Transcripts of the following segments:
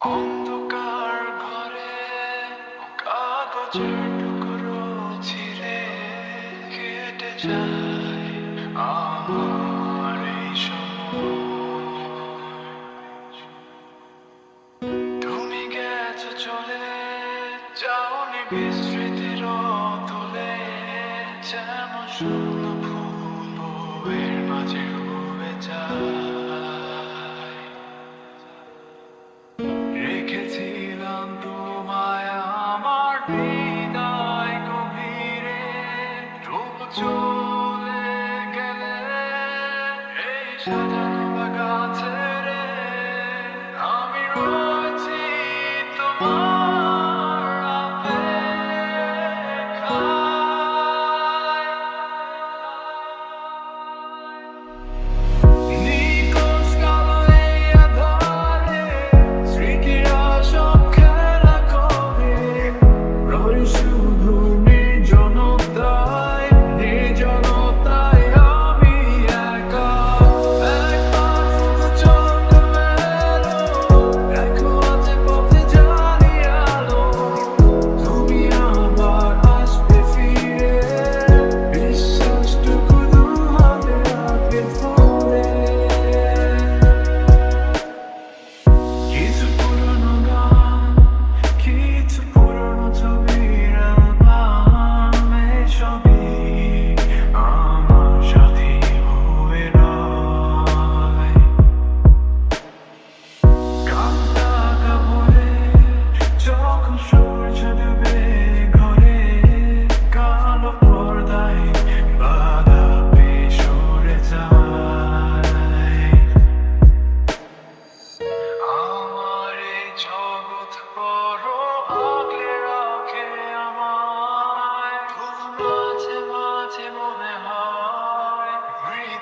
অন্ধকার ঘরে কাগজের টুকরো ছিঁড়ে কেটে যায় চলে বিস্মৃতির তোলে যেন শূন্য ফুল বউয়ের মাঝে হৃদয় গভীরে ডুব চলে গেলে এই সাজানো বাগাছে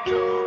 go.